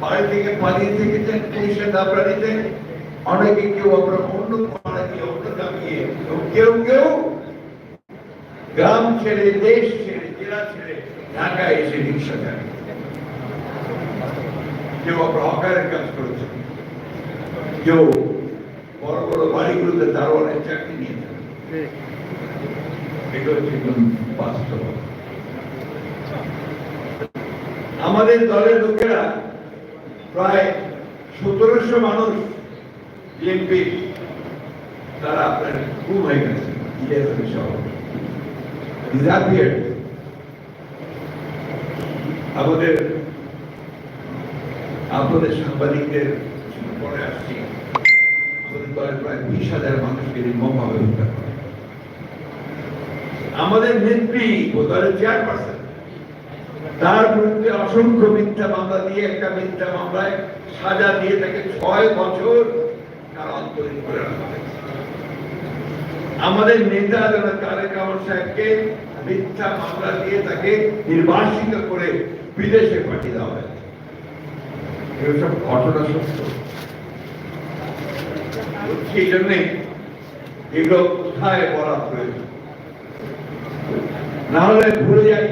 বাড়ি থেকে পালিয়ে থেকেছেন পুলিশের দাবরানিতে অনেকে কেউ আমরা অন্য পাড়া গিয়ে অন্য গিয়ে কেউ কেউ গ্রাম ছেড়ে, দেশ ছেড়ে, জেলা ছেড়ে, ঢাকায় এসে রিক্সা চালায়। কেউ আমরা হকারের কাজ করেছে। কেউ বড় বড় বাড়িগুলোতে দারোয়ানের চাকরি নিয়েছে এগুলো হচ্ছে একদম বাস্তব। আমাদের দলের লোকেরা প্রায় সতেরোশো মানুষ বিএনপি তারা আপনার গুম হয়ে গেছে সহ। Disappeared. আমাদের আপনাদের সাংবাদিকদের পরে আসছি। আমাদের দলের প্রায় বিশ হাজার মানুষকে নির্মমভাবে হত্যা করে। আমাদের নেত্রী ও দলের চেয়ারপারসন তার বিরুদ্ধে অসংখ্য মিথ্যা মামলা দিয়ে একটা মিথ্যা মামলায় সাজা দিয়ে তাকে ছয় বছর তার অন্তরীণ করে আমাদের নেতা যারা তারেক রহমান সাহেবকে মিথ্যা মামলা দিয়ে তাকে নির্বাসিত করে বিদেশে পাঠিয়ে দেওয়া হয়েছে। এগুলো সব ঘটনা সত্য। সেই জন্যে এগুলো কোথায় বলা প্রয়োজন? না হলে ভুলে যাই।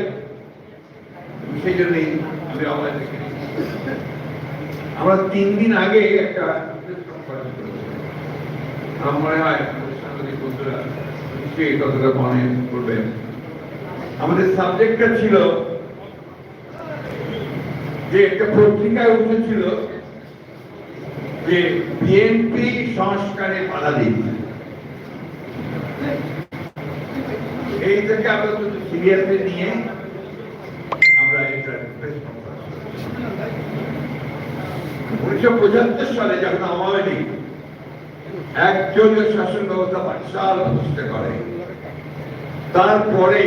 সেই জন্যই আমি থেকে আমরা তিন দিন আগে একটা আমার সাংবাদিক বন্ধুরা নিশ্চয়ই কথাটা মনে করবেন। আমাদের সাবজেক্টটা ছিল যে একটা পত্রিকায় উঠেছিল যে বিএনপি সংস্কারে বাধা দিচ্ছে এই থেকে আমরা সিরিয়াসলি নিয়ে আমরা এটা প্রেস উনিশশো পঁচাত্তর সালে যখন আওয়ামী লীগ একজনের শাসন ব্যবস্থা পাকিস্তান প্রতিষ্ঠা করে, তারপরে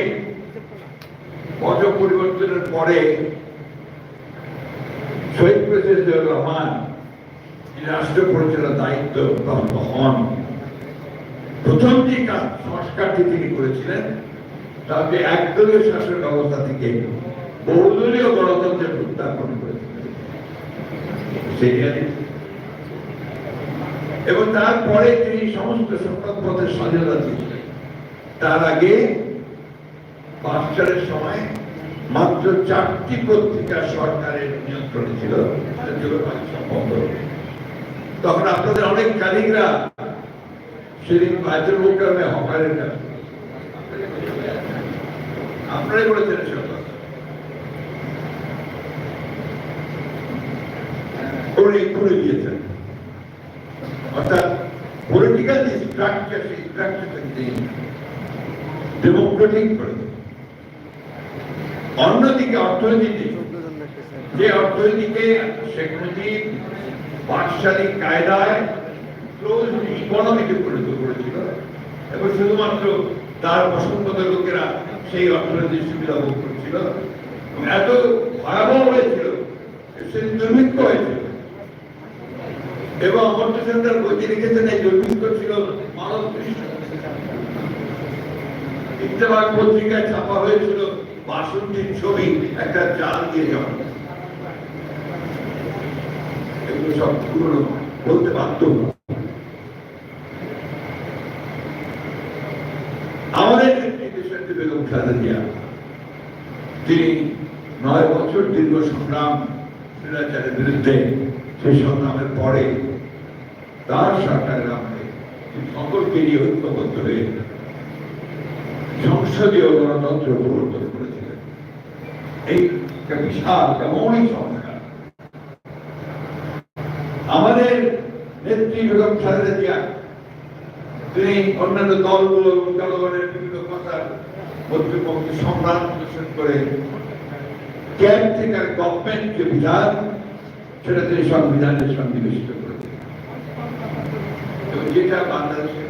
পদ পরিবর্তনের পরে শহীদ প্রেসিডেন্ট রহমান রাষ্ট্র পরিচালনার দায়িত্ব প্রাপ্ত হন, প্রথম যে কাজ সংস্কারটি তিনি করেছিলেন তাকে একদলীয় শাসন ব্যবস্থা থেকে বহুদলীয় গণতন্ত্রের reality। এবং তারপরে তিনি সমস্ত সংবাদ পথের স্বাধীনতা দিয়েছিলেন। তার আগে বাচ্চারের সময় মাত্র চারটি পত্রিকা সরকারের নিয়ন্ত্রণে ছিল তখন আপনাদের অনেক কারিগরা সেদিন মুকামে হকারের। করেছে। আপনারাই বলেছেন কথা। করে দিয়েছেন অর্থাৎ পলিটিক্যাল যে স্ট্রাকচার সেই স্ট্রাকচারটাকে তিনি ডেমোক্রেটিক করে অন্যদিকে অর্থনীতি যে অর্থনীতিকে শেখ মুজিব বাকশালী কায়দায় ক্লোজ ইকোনমিকে পরিণত করেছিল এবং শুধুমাত্র তার পছন্দ লোকেরা সেই অর্থনৈতিক সুবিধা ভোগ করেছিল এত ভয়াবহ হয়েছিল সেই দুর্ভিক্ষ অমর্ত্য বইতে লিখেছেন এই দুর্ভিক্ষ ছিল মানব ইত্তেফাক পত্রিকায় ছাপা হয়েছিল বাসন্তীর ছবি, একটা জাল দিয়ে যাওয়া। এগুলো সব পুরনো, বলতে বাধ্য। আমাদের নেত্রী বেগম খালেদা তিনি নয় বছর দীর্ঘ সংগ্রাম বিরুদ্ধে, সেই সংগ্রামের পরে তার আমলে তিনি সকলকে নিয়ে ঐক্যবদ্ধ হয়ে সংসদীয় গণতন্ত্র প্রবর্তন করেছিলেন। এই একটা বিশাল কেমনই সংস্কার। আমাদের নেত্রী বেগম খালেদা জিয়া, তিনি অন্যান্য দলগুলো এবং জনগণের বিভিন্ন কথার মধ্যে প্রদর্শন করে ক্যাম্প থেকে গভর্নমেন্ট যে বিধান, সেটা তিনি সংবিধানের সন্নিবেশিত করেছেন। এবং যেটা বাংলাদেশে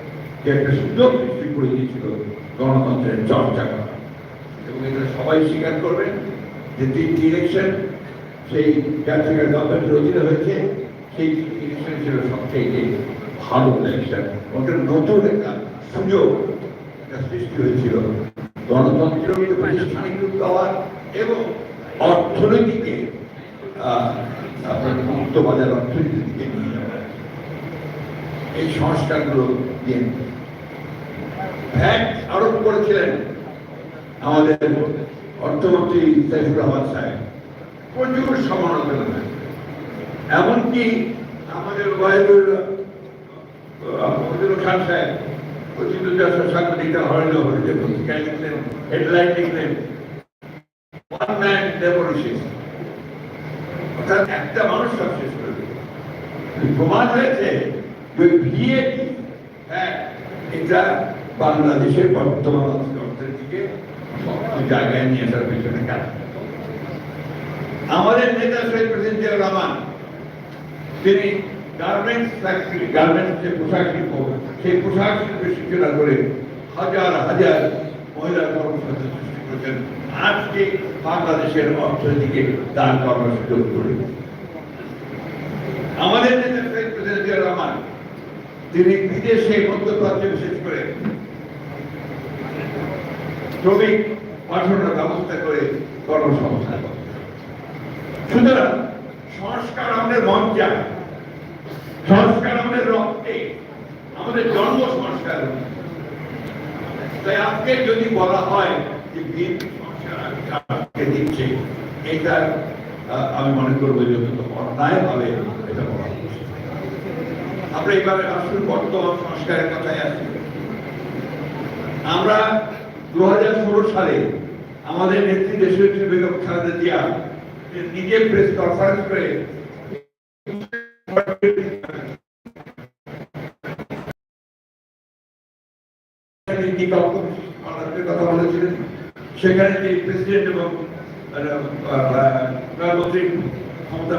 একটা সুযোগ সৃষ্টি করে দিয়েছিল গণতন্ত্রের চর্চা করা। এবং এটা সবাই স্বীকার করবেন যে তিনটি ইলেকশন সেই ক্যান্সার গভর্নমেন্টের অধীনে হয়েছে, সেই ইলেকশন ছিল সবচেয়ে ভালো ইলেকশন ওটা নতুন একটা সুযোগ সৃষ্টি হয়েছিল। গণতন্ত্র প্রতিষ্ঠানিক রূপ দেওয়ার এবং অর্থনীতিকে আপনার মুক্ত বাজার অর্থনীতির দিকে নিয়ে এই সংস্কারগুলো দিয়ে। আরোপ করেছিলেন আমাদের অর্থমন্ত্রী সাইফুর রহমান সাহেব। প্রচুর সমালোচনা। এমনকি আমাদের ওয়াহিদুল খান সাহেব অর্থাৎ একটা মানুষ সব শেষ করে প্রমাণ হয়েছে ভিএটি হ্যাঁ এটা বাংলাদেশের বর্তমান অর্থনীতিকে জায়গায় নিয়ে আসার পেছনে কাজ। আমাদের নেতা শহীদ প্রেসিডেন্ট জিয়া রহমান, তিনি গার্মেন্টস ফ্যাক্টরি গার্মেন্টস যে পোশাক শিল্প, সেই পোশাক শিল্পের সূচনা করে হাজার হাজার মহিলা কর্মসংস্থান সৃষ্টি করেছেন। আজকে বাংলাদেশের অর্থনীতিকে দান করার সুযোগ করে আমাদের নেতা শহীদ প্রেসিডেন্ট জিয়া রহমান তিনি বিদেশে মধ্যপ্রাচ্যে বিশেষ করে শ্রমিক পাঠানোর ব্যবস্থা করে কর্মসংস্থান। সুতরাং সংস্কার আমাদের মন চায়, সংস্কার আমাদের রক্তে, আমাদের জন্ম সংস্কার। তাই আজকে যদি বলা হয় যে বিএনপি দিচ্ছে এটা আমি মনে করব যে অন্যায় ভাবে এটা বলা আমরা এবারে আসল বর্তমান সংস্কারের কথায় আসি। আমরা দু সালে আমাদের নেত্রী খালেদা জিয়া নিজে প্রেস কনফারেন্স করে সেখানে যে প্রেসিডেন্ট এবং প্রধানমন্ত্রী ক্ষমতা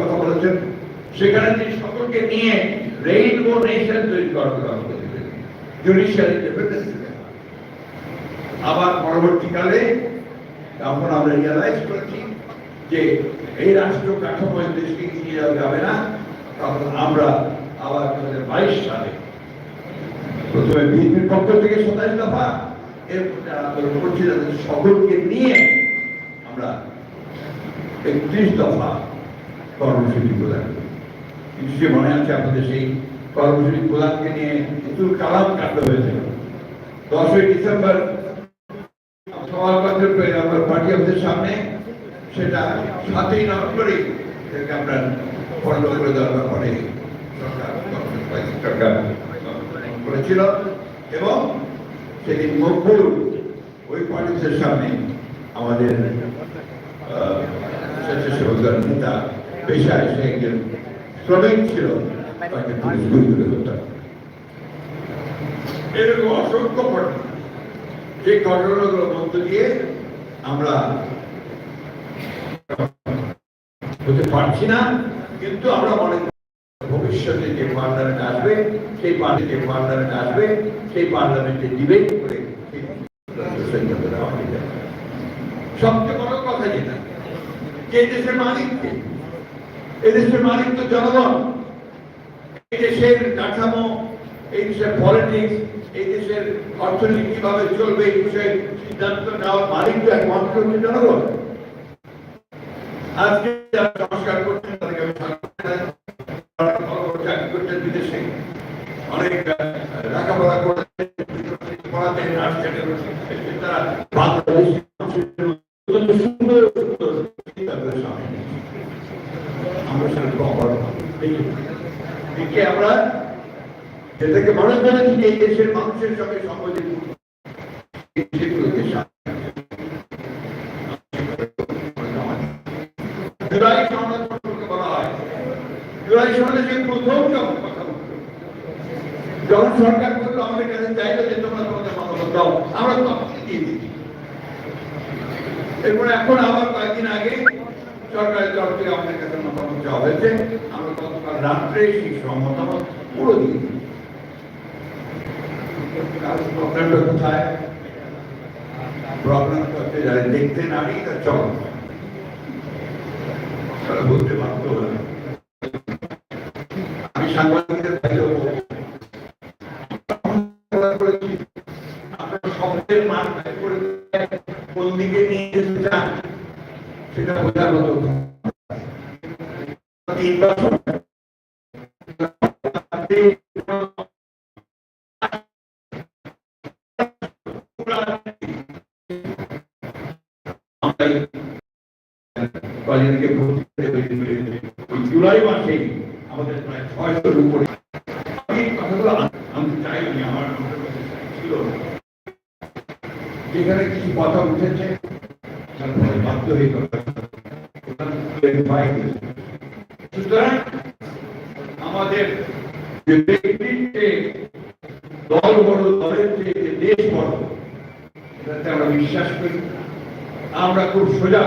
কথা বলেছেন। সেখানে তিনি সকলকে নিয়ে রেইনবো নেশন তৈরি করার কথা জুডিশিয়াল ইন্ডিপেন্ডেন্স আবার পরবর্তীকালে তখন আমরা রিয়ালাইজ করেছি যে এই রাষ্ট্র কাঠামো দেশকে নিয়ে যাওয়া যাবে না, তখন আমরা আবার দু হাজার বাইশ সালে প্রথমে বিএনপির পক্ষ থেকে সাতাশ দফা, এরপর করছিল তাদের সকলকে নিয়ে আমরা একত্রিশ দফা কর্মসূচি প্রদান করি নিশ্চয়ই মনে আছে আপনাদের সেই কর্মসূচি প্রদানকে নিয়ে ইতুল কালাম কাণ্ড হয়েছিল দশই ডিসেম্বর আমরা পার্টি অফিসের সামনে, সেটা সাতই নভেম্বরই আপনার বন্ধ করে দেওয়ার পরে করেছিল এবং সেদিন মকবুল ওই পার্টি অফিসের সামনে আমাদের স্বেচ্ছাসেবক নেতা পেশায় সে একজন শ্রমিক ছিল। তাকে পুলিশ গুলি করে হত্যা এরকম অসংখ্য ঘটনা। যে ঘটনাগুলোর মধ্য দিয়ে আমরা হতে পারছি না কিন্তু আমরা করি ভবিষ্যতে যে পার্লামেন্ট আসবে সেই পার্টি যে পার্লামেন্ট আসবে সেই পার্লামেন্টে ডিবেট করে। সবচেয়ে বড় কথা যেটা যে দেশের মালিক কে? এই দেশের মালিক তো জনগণ। এই দেশের কাঠামো, এই দেশের পলিটিক্স এই দেশের অর্থনীতি কীভাবে চলবে, এই বিষয়ে সিদ্ধান্ত নেওয়ার মালিক তো একমাত্র হচ্ছে জনগণ। আজকে যারা সংস্কার করছেন, তাদেরকে আমি চাকরি করছেন বিদেশে। অনেক লেখাপড়া করেছেন পড়াতে আসছেন তারা বাংলাদেশি মানুষের অত্যন্ত সুন্দর সুন্দর চিন্তা করে সামনে নিয়েছেন। আমরা সেটা কভার একে আমরা যেটাকে মনে করেছি যে দেশের মানুষের সঙ্গে সম্পর্কিত আমরা দিচ্ছি এরপরে এখন আবার কয়েকদিন আমাদের কাছে আমরা গতকাল রাত্রে সেই মতামত পুরো দিয়ে দিই প্রবলেমটা কোথায় প্রবলেমটা হচ্ছে যারা দেখতে নারী তার চরম তারা বলতে আমি সাংবাদিকদের কোন দিকে নিয়ে সেটা বোঝার মতো। তিনবার কলেজকে যেখানে কিছু কথা উঠেছে? আমাদের দল বড়, দলের যে দেশ বড়, এটাতে আমরা বিশ্বাস করি আমরা খুব সোজা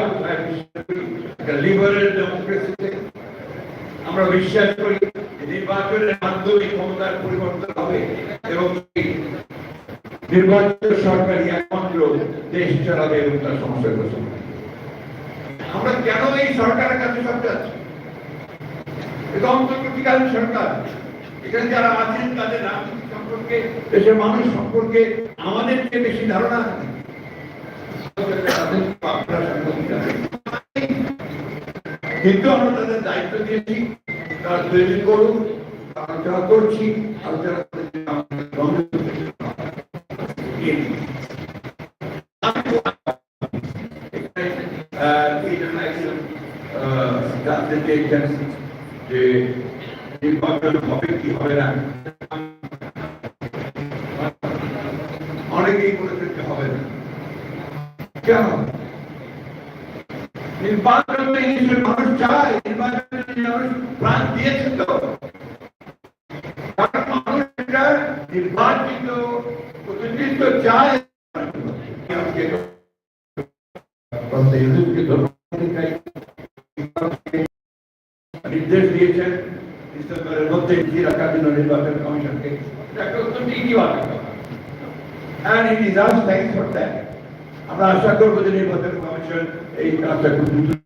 বিশ্বাস করি। একটা লিবারেল ডেমোক্রেসিতে আমরা বিশ্বাস করি নির্বাচনের মাধ্যমে ক্ষমতার পরিবর্তন হবে এবং নির্বাচিত সরকারই একমাত্র দেশ চালাবে এবং তার হবে। আমরা কেন এই সরকারের কাছে সব যাচ্ছি এটা অন্তর্বর্তীকালীন সরকার। এখানে যারা আছেন, তাদের রাজনীতি সম্পর্কে, দেশের মানুষ সম্পর্কে আমাদের বেশি ধারণা কিন্তু আমরা তাদের দায়িত্ব দিয়েছি, তারা তৈরি করুন আলোচনা করছি, আলোচনা আহ, জানতে চেয়েছেন যে নির্বাচন হবে কি হবে না অনেকেই বলেছেন যে হবে না। কেন? নির্বাচন মানুষ চায় নির্বাচনের প্রাণ দিয়েছে তো। নির্বাচিত প্রতিনিধিত্ব চায়। এটি রাখার জন্য নির্বাচন কমিশনকে? এটা একটা অত্যন্ত ইতিবাচক কথা and he deserves thanks for that. আমরা আশা করব যে নির্বাচন কমিশন এই কাজটা খুব দ্রুত